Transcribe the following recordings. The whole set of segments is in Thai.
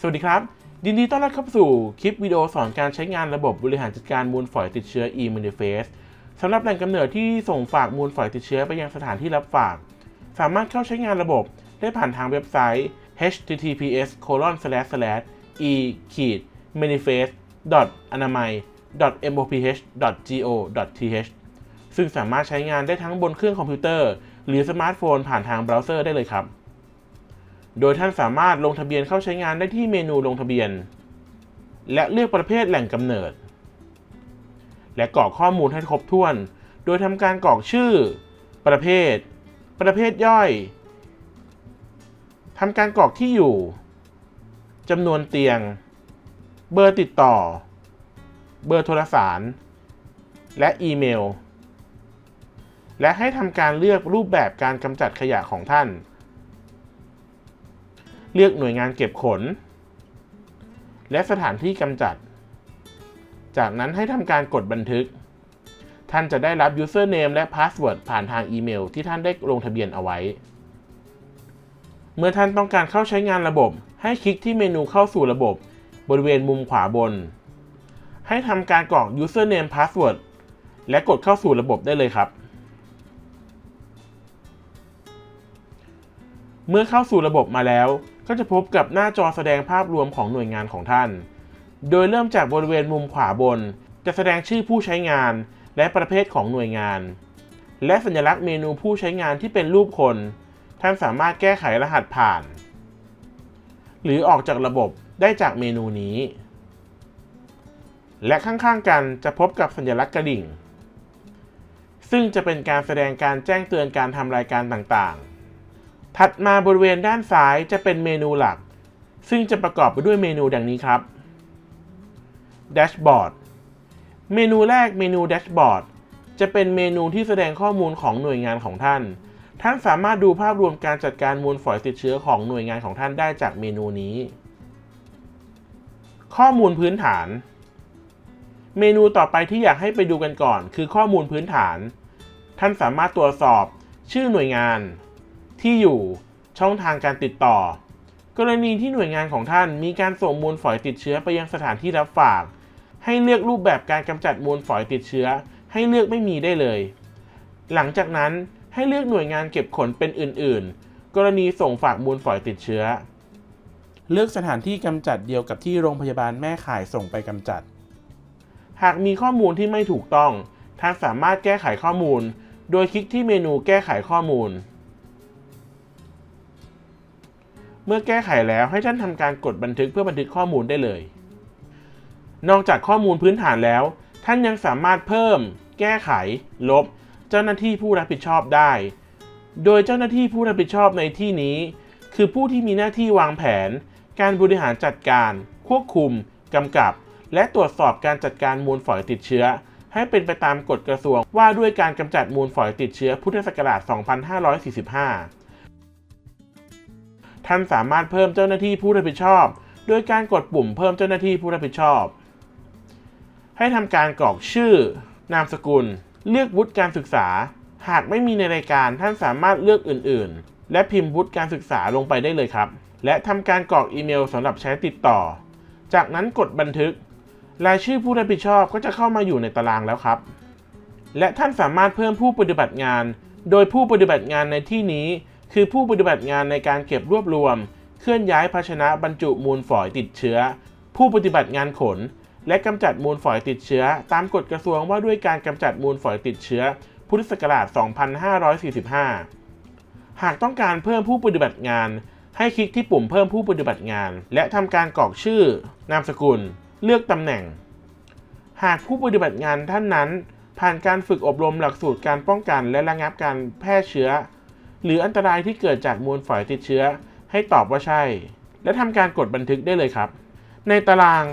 สวัสดีครับ ยินดีต้อนรับเข้าสู่คลิปวิดีโอสอนการใช้งานระบบบริหารจัดการมูลฝอยติดเชื้อ e-manifest สำหรับแหล่งกำเนิดที่ส่งฝากมูลฝอยติดเชื้อไปยังสถานที่รับฝาก สามารถเข้าใช้งานระบบได้ผ่านทางเว็บไซต์ https e manifest anamai moph go th ซึ่งสามารถใช้งานได้ทั้งบนเครื่องคอมพิวเตอร์ หรือสมาร์ทโฟนผ่านทางเบราว์เซอร์ได้เลยครับ โดยท่านสามารถลงทะเบียนเข้าใช้งานได้ที่เมนูลงทะเบียน และเลือกประเภทแหล่งกำเนิด และกรอกข้อมูลให้ครบถ้วน โดยทำการกรอกชื่อ ประเภท ประเภทย่อยทำการกรอกที่อยู่จำนวนเตียง เบอร์ติดต่อ เบอร์โทรสารและอีเมล และให้ทำการเลือกรูปแบบการกำจัดขยะของท่าน เลือกหน่วยงานเก็บขน และสถานที่กำจัด จากนั้นให้ทำการกดบันทึก ท่านจะได้รับ username และ password ผ่านทางอีเมลที่ท่านได้ลงทะเบียนเอาไว้ เมื่อท่านต้องการเข้าใช้งานระบบ ให้คลิกที่เมนูเข้าสู่ระบบบริเวณมุมขวาบน ให้ทำการกรอก username password และกดเข้าสู่ระบบได้เลยครับเมื่อเข้าสู่ระบบมาแล้ว ก็จะพบกับหน้าจอแสดงภาพรวมของหน่วยงานของท่าน โดยเริ่มจากบริเวณมุมขวาบน จะแสดงชื่อผู้ใช้งาน และประเภทของหน่วยงาน และสัญลักษณ์เมนูผู้ใช้งานที่เป็นรูปคน ท่านสามารถแก้ไขรหัสผ่าน หรือออกจากระบบได้จากเมนูนี้ และข้างๆกันจะพบกับสัญลักษณ์กระดิ่ง ซึ่งจะเป็นการแสดงการแจ้งเตือนการทำรายการต่างๆ ถัดมาบริเวณด้านซ้ายจะเป็นเมนูหลัก ซึ่งจะประกอบไปด้วยเมนูดังนี้ครับ Dashboard เมนูแรกเมนู Dashboard จะเป็นเมนูที่แสดงข้อมูลของหน่วยงานของท่าน ท่านสามารถดูภาพรวมการจัดการมูลฝอยติดเชื้อของหน่วยงานของท่านได้จากเมนูนี้ ข้อมูลพื้นฐาน เมนูต่อไปที่อยากให้ไปดูกันก่อน คือข้อมูลพื้นฐาน ท่านสามารถตรวจสอบ ชื่อหน่วยงาน ที่อยู่ช่องทางการติดต่อ กรณีที่หน่วยงานของท่านมีการส่งมูลฝอยติดเชื้อไปยังสถานที่รับฝาก ให้เลือกรูปแบบการกำจัดมูลฝอยติดเชื้อ ให้เลือกไม่มีได้เลย หลังจากนั้นให้เลือกหน่วยงานเก็บขนเป็นอื่น ๆ กรณีส่งฝากมูลฝอยติดเชื้อ เลือกสถานที่กำจัดเดียวกับที่โรงพยาบาลแม่ข่ายส่งไปกำจัด หากมีข้อมูลที่ไม่ถูกต้อง ท่านสามารถแก้ไขข้อมูล โดยคลิกที่เมนูแก้ไขข้อมูล เมื่อแก้ไขแล้วให้ท่านทำการกดบันทึกเพื่อบันทึกข้อมูลได้เลย นอกจากข้อมูลพื้นฐานแล้ว ท่านยังสามารถเพิ่ม แก้ไข ลบ เจ้าหน้าที่ผู้รับผิดชอบได้ โดยเจ้าหน้าที่ผู้รับผิดชอบในที่นี้ คือผู้ที่มีหน้าที่วางแผน การบริหารจัดการ ควบคุมกำกับ และตรวจสอบการจัดการมูลฝอยติดเชื้อ ให้เป็นไปตามกฎกระทรวงว่าด้วยการกำจัดมูลฝอยติดเชื้อพุทธศักราช 2545 ท่านสามารถเพิ่มเจ้าหน้าที่ผู้รับผิดชอบ โดยการกดปุ่มเพิ่มเจ้าหน้าที่ผู้รับผิดชอบ ให้ทำการกรอกชื่อ นามสกุล เลือกวุฒิการศึกษา หากไม่มีในรายการท่านสามารถเลือกอื่น ๆ และพิมพ์วุฒิการศึกษาลงไปได้เลยครับ และทำการกรอกอีเมลสำหรับใช้ติดต่อ จากนั้นกดบันทึก รายชื่อผู้รับผิดชอบก็จะเข้ามาอยู่ในตารางแล้วครับ และท่านสามารถเพิ่มผู้ปฏิบัติงาน โดยผู้ปฏิบัติงานในที่นี้ คือผู้ปฏิบัติงานในการเก็บรวบรวม เคลื่อนย้ายภาชนะบรรจุมูลฝอยติดเชื้อ ผู้ปฏิบัติงานขน และกำจัดมูลฝอยติดเชื้อ ตามกฎกระทรวงว่าด้วยการกำจัดมูลฝอยติดเชื้อ พุทธศักราช 2545 หากต้องการเพิ่มผู้ปฏิบัติงาน ให้คลิกที่ปุ่มเพิ่มผู้ปฏิบัติงาน และทำการกรอกชื่อ นามสกุล เลือกตำแหน่ง หากผู้ปฏิบัติงานท่านนั้น ผ่านการฝึกอบรมหลักสูตรการป้องกัน และระงับการแพร่เชื้อ หรืออันตรายที่เกิดจากมูลฝอยติดเชื้อ ให้ตอบว่าใช่ และทำการกดบันทึกได้เลยครับ ในตาราง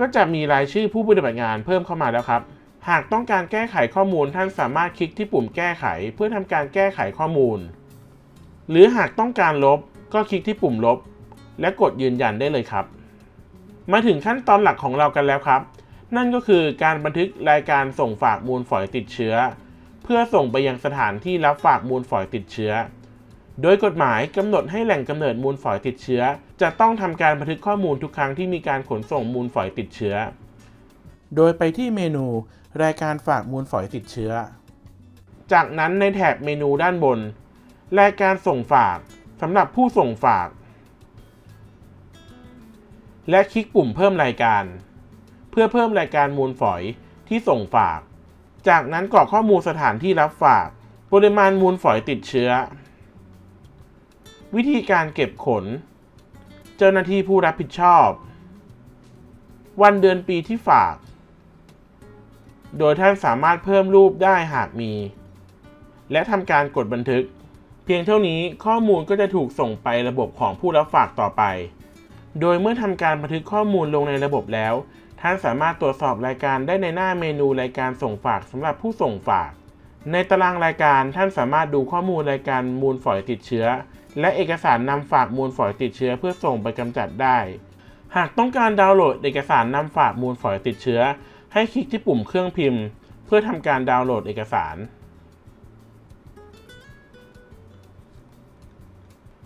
ก็จะมีรายชื่อผู้ปฏิบัติงานเพิ่มเข้ามาแล้วครับ หากต้องการแก้ไขข้อมูลท่านสามารถคลิกที่ปุ่มแก้ไขเพื่อทำการแก้ไขข้อมูล หรือหากต้องการลบก็คลิกที่ปุ่มลบ และกดยืนยันได้เลยครับ มาถึงขั้นตอนหลักของเรากันแล้วครับ นั่นก็คือการบันทึกรายการส่งฝากมูลฝอยติดเชื้อ เพื่อส่งไปยังสถานที่รับฝากมูลฝอยติดเชื้อ โดยกฎหมายกำหนดให้แหล่งกำเนิดมูลฝอยติดเชื้อ จะต้องทำการบันทึกข้อมูลทุกครั้งที่มีการขนส่งมูลฝอยติดเชื้อ โดยไปที่เมนู รายการฝากมูลฝอยติดเชื้อ จากนั้นในแถบเมนูด้านบน รายการส่งฝากสำหรับผู้ส่งฝาก และคลิกปุ่มเพิ่มรายการ เพื่อเพิ่มรายการมูลฝอยที่ส่งฝาก จากนั้นกรอกข้อมูลสถานที่รับฝาก ปริมาณมูลฝอยติดเชื้อ วิธีการเก็บขน เจ้าหน้าที่ผู้รับผิดชอบ วันเดือนปีที่ฝาก โดยท่านสามารถเพิ่มรูปได้หากมี และทำการกดบันทึก เพียงเท่านี้ข้อมูลก็จะถูกส่งไประบบของผู้รับฝากต่อไป โดยเมื่อทำการบันทึกข้อมูลลงในระบบแล้ว ท่านสามารถตรวจสอบรายการได้ในหน้าเมนูรายการส่งฝากสำหรับผู้ส่งฝาก ในตารางรายการท่านสามารถดูข้อมูลรายการมูลฝอยติดเชื้อ และเอกสารนำฝากมูลฝอยติดเชื้อเพื่อส่งไปกำจัดได้ หากต้องการดาวน์โหลดเอกสารนำฝากมูลฝอยติดเชื้อ ให้คลิกที่ปุ่มเครื่องพิมพ์ เพื่อทำการดาวน์โหลดเอกสาร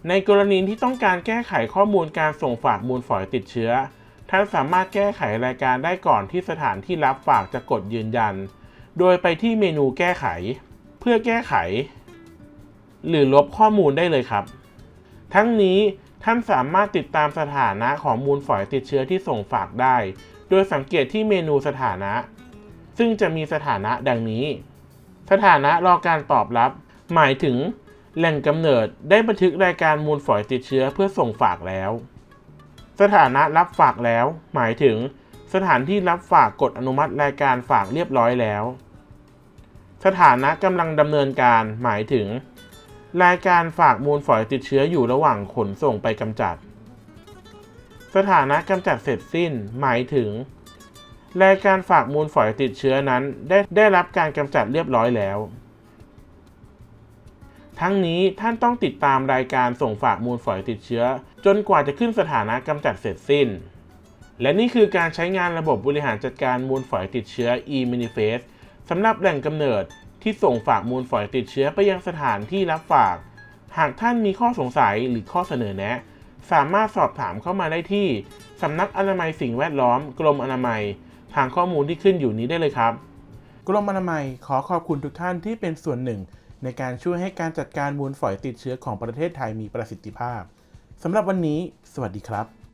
ในกรณีที่ต้องการแก้ไขข้อมูลการส่งฝากมูลฝอยติดเชื้อ ท่านสามารถแก้ไขรายการได้ก่อนที่สถานที่รับฝากจะกดยืนยัน โดยไปที่เมนูแก้ไข เพื่อแก้ไข หรือลบข้อมูลได้เลยครับ ทั้งนี้ท่านสามารถติดตามสถานะของมูลฝอยติดเชื้อที่ส่งฝากได้ โดยสังเกตที่เมนูสถานะ ซึ่งจะมีสถานะดังนี้ สถานะรอการตอบรับ หมายถึง แหล่งกำเนิดได้บันทึกรายการมูลฝอยติดเชื้อเพื่อส่งฝากแล้ว สถานะรับฝากแล้ว หมายถึง สถานที่รับฝากกดอนุมัติรายการฝากเรียบร้อยแล้ว สถานะกำลังดำเนินการ หมายถึง รายการฝากมูลฝอยติดเชื้ออยู่ระหว่างขนส่งไปกำจัด สถานะกำจัดเสร็จสิ้น หมายถึง รายการฝากมูลฝอยติดเชื้อนั้นได้ได้รับการกำจัดเรียบร้อยแล้ว ทั้งนี้ท่านต้องติดตามรายการส่งฝากมูลฝอยติดเชื้อ จนกว่าจะขึ้นสถานะกำจัดเสร็จสิ้น และนี่คือการใช้งานระบบบริหารจัดการมูลฝอยติดเชื้อ e-manifest สำหรับแหล่งกำเนิดที่ส่งฝากมูลฝอยติดเชื้อไปยังสถานที่รับฝาก หากท่านมีข้อสงสัยหรือข้อเสนอแนะ สามารถสอบถามเข้ามาได้ที่สำนักอนามัยสิ่งแวดล้อม กรมอนามัย ทางข้อมูลที่ขึ้นอยู่นี้ได้เลยครับ กรมอนามัยขอขอบคุณทุกท่านที่เป็นส่วนหนึ่ง ในการช่วยให้การจัดการมูลฝอยติดเชื้อของประเทศไทยมีประสิทธิภาพสำหรับวันนี้ สวัสดีครับ